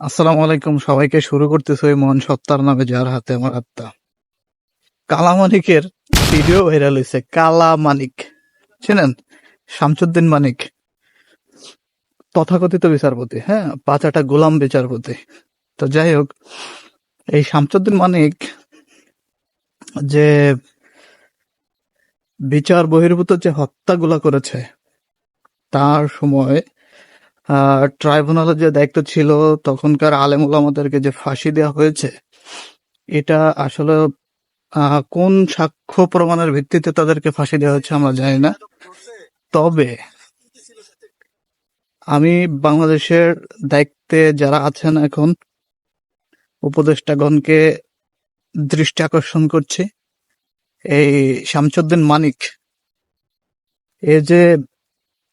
আসসালামু আলাইকুম। সবাইকে শুরু করতেছে মহান সত্তার নামে যার হাতে আমার আত্মা। কালামানিকের ভিডিও ভাইরাল হয়েছে কালা মানিক চেনেন? শামসুদ্দিন মানিক। তথাকথিত বিচারপতি হ্যাঁ? পাঁচাটা গোলাম বিচারপতি। তো যাই হোক, এই শামসুদ্দিন মানিক যে বিচার বহির্ভূত যে হত্যাগুলা করেছে, তার সময় ট্রাইব্যুনালের যে দায়িত্ব ছিল, তখনকার আলেম ওলামাদেরকে যে ফাঁসি দেওয়া হয়েছে, এটা আসলে কোন সাক্ষ্য প্রমাণের ভিত্তিতে তাদেরকে ফাঁসি দেওয়া হচ্ছে আমরা জানি না। তবে আমি বাংলাদেশের দায়িত্বে যারা আছেন এখন, উপদেষ্টাগণকে দৃষ্টি আকর্ষণ করছি। এই শামসুদ্দিন মানিক, এ যে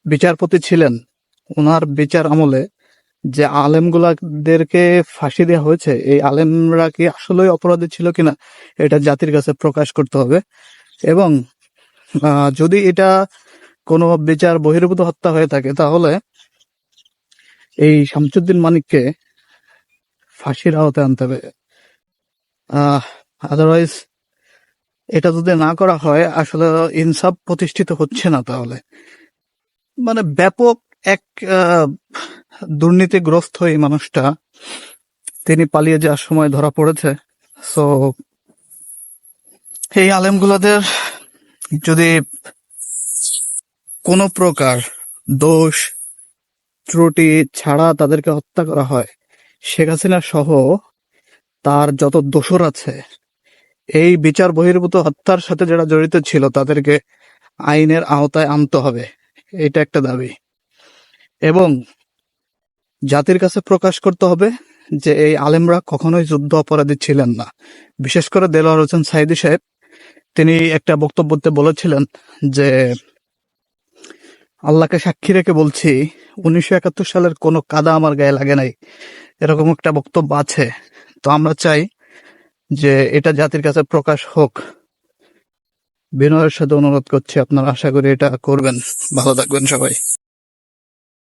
বিচারপতি ছিলেন ওনার বিচার আমলে যে আলেমগুলাদেরকে ফাঁসি দেওয়া হয়েছে, এই আলেমরা কি আসলেই অপরাধী ছিল কিনা, এটা জাতির কাছে প্রকাশ করতে হবে। এবং যদি এটা কোনো বিচার বহির্ভূত হত্যা হয়ে থাকে, তাহলে এই শামসুদ্দিন মানিককে ফাঁসির আওতায় আনতে হবে। আদারওয়াইজ এটা যদি না করা হয়, আসলে ইনসাফ প্রতিষ্ঠিত হচ্ছে না তাহলে। মানে ব্যাপক এক দুর্নীতিগ্রস্ত এই মানুষটা, তিনি পালিয়ে যাওয়ার সময় ধরা পড়েছে। সো, এই আলেমগুলাদের যদি কোনো প্রকার দোষ, ত্রুটি ছাড়া তাদেরকে হত্যা করা হয়, শেখ হাসিনা সহ তার যত দোষর আছে, এই বিচার বহির্ভূত হত্যার সাথে যারা জড়িত ছিল, তাদেরকে আইনের আওতায় আনতে হবে। এটা একটা দাবি। এবং জাতির কাছে প্রকাশ করতে হবে যে এই আলেমরা কখনোই যুদ্ধ অপরাধী ছিলেন না। বিশেষ করে দেলোয়ার হোসেন সাইদি সাহেব, তিনি একটা বক্তব্যতে বলেছিলেন যে, আল্লাহকে সাক্ষী রেখে বলছি, উনিশশো একাত্তর সালের কোনো কাদা আমার গায়ে লাগে নাই। এরকম একটা বক্তব্য আছে। তো আমরা চাই যে এটা জাতির কাছে প্রকাশ হোক। বিনয়ের সাথে অনুরোধ করছি, আপনারা আশা করি এটা করবেন। ভালো থাকবেন সবাই।